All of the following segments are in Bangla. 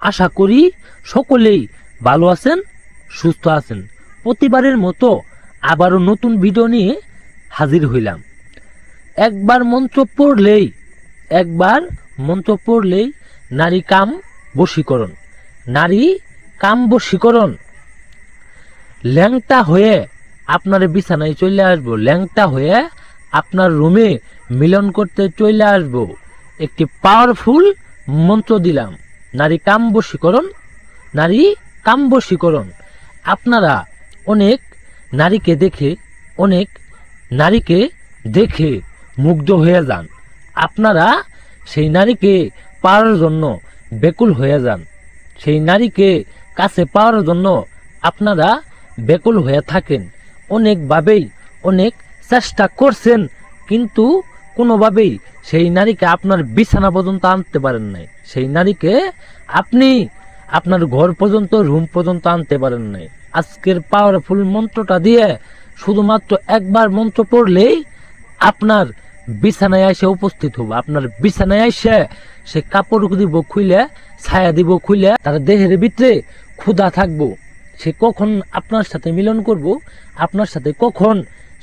আশা করি সকলেই ভালো আছেন, সুস্থ আছেন। প্রতিবারের মতো আবারও নতুন ভিডিও নিয়ে হাজির হইলাম। একবার মন্ত্র পড়লেই, একবার মন্ত্র পড়লেই নারী কাম বশীকরণ। নারী কাম বশীকরণ। ল্যাংটা হয়ে আপনার বিছানায় চলে আসব। ল্যাংটা হয়ে আপনার রুমে মিলন করতে চলে আসব। একটি পাওয়ারফুল মন্ত্র দিলাম। নারী কাম বশীকরণ নারী কাম বশীকরণ আপনারা অনেক নারীকে দেখে, অনেক নারীকে দেখে মুগ্ধ হয়ে যান। আপনারা সেই নারীকে পাওয়ার জন্য বেকুল হয়ে যান। সেই নারীকে কাছে পাওয়ার জন্য আপনারা বেকুল হয়ে থাকেন। অনেকভাবেই অনেক চেষ্টা করছেন, কিন্তু কোনোভাবেই সেই নারীকে আপনার বিছানা পর্যন্ত আনতে পারেন নাই। সেই নারীকে আপনি আপনার ঘর পর্যন্ত, রুম পর্যন্ত আনতে পারেন নাই। আজকের পাওয়ারফুল মন্ত্রটা দিয়ে শুধুমাত্র একবার মন্ত্র পড়লেই আপনার বিছানায় এসে উপস্থিত হব। আপনার বিছানায় এসে সে কাপড় দিব খুইলে, ছায়া দিব খুইলে, তার দেহের ভিতরে ক্ষুধা থাকব। সে কখন আপনার সাথে মিলন করব? আপনার সাথে কখন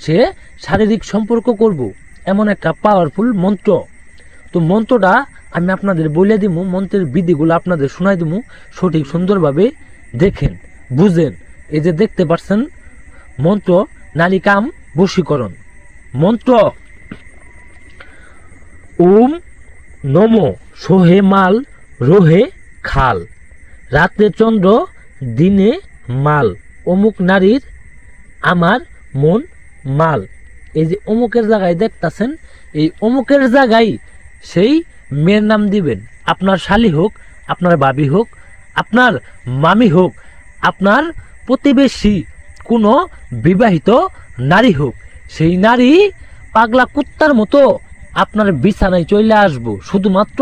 সে শারীরিক সম্পর্ক করব? এমন একটা পাওয়ারফুল মন্ত্র। তো মন্ত্রটা আমি আপনাদের বলে দিব মন্ত্রের বিধিগুলো আপনাদের শোনাই দিব সঠিক সুন্দরভাবে দেখেন, বুঝেন। এই যে দেখতে পাচ্ছেন, মন্ত্র নারী কাম বশীকরণ। মন্ত্র, ওম নম সোহে মাল রোহে খাল। রাতে চন্দ্র, দিনে মাল। অমুক নারীর আমার মন মাল। এই যে অমুকের জায়গায় দেখতাছেন, এই অমুকের জায়গায় সেই মেয়ের নাম দিবেন। আপনার শালি হোক, আপনার বাবি হোক, আপনার মামি হোক, আপনার প্রতিবেশী, কোনো বিবাহিত নারী হোক, সেই নারী পাগলা কুত্তার মতো আপনার বিছানায় চলে আসব। শুধুমাত্র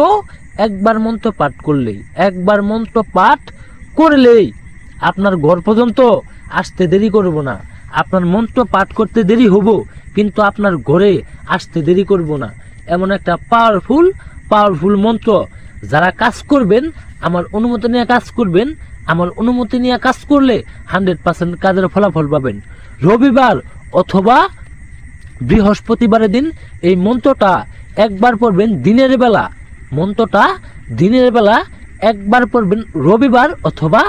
একবার মন্ত্র পাঠ করলেই, একবার মন্ত্র পাঠ করলেই আপনার ঘর পর্যন্ত আসতে দেরি করব না। আপনার মন্ত্র পাঠ করতে দেরি হব। কিন্তু আপনার ঘরে আসতে দেরি করব না। এমন একটা পাওয়ারফুল পাওয়ারফুল মন্ত্র। যারা কাজ করবেন, আমার অনুমতি নিয়ে কাজ করবেন, আমার অনুমতি নিয়ে কাজ করলে হান্ড্রেড পার্সেন্ট কাজের ফলাফল পাবেন। রবিবার অথবা বৃহস্পতিবারের দিন এই মন্ত্রটা একবার পড়বেন দিনের বেলা। মন্ত্রটা দিনের বেলা একবার পড়বেন রবিবার অথবা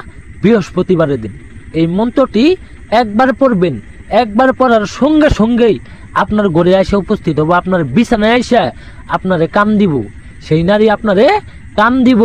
বৃহস্পতিবারের দিন। এই মন্ত্রটি একবার পড়বেন, একবার পড়ার সঙ্গে সঙ্গেই আপনার ঘরে এসে উপস্থিত হব, আপনার বিছানায় এসে আপনারে কাম দিব। সেই নারী আপনারে কাম দিব।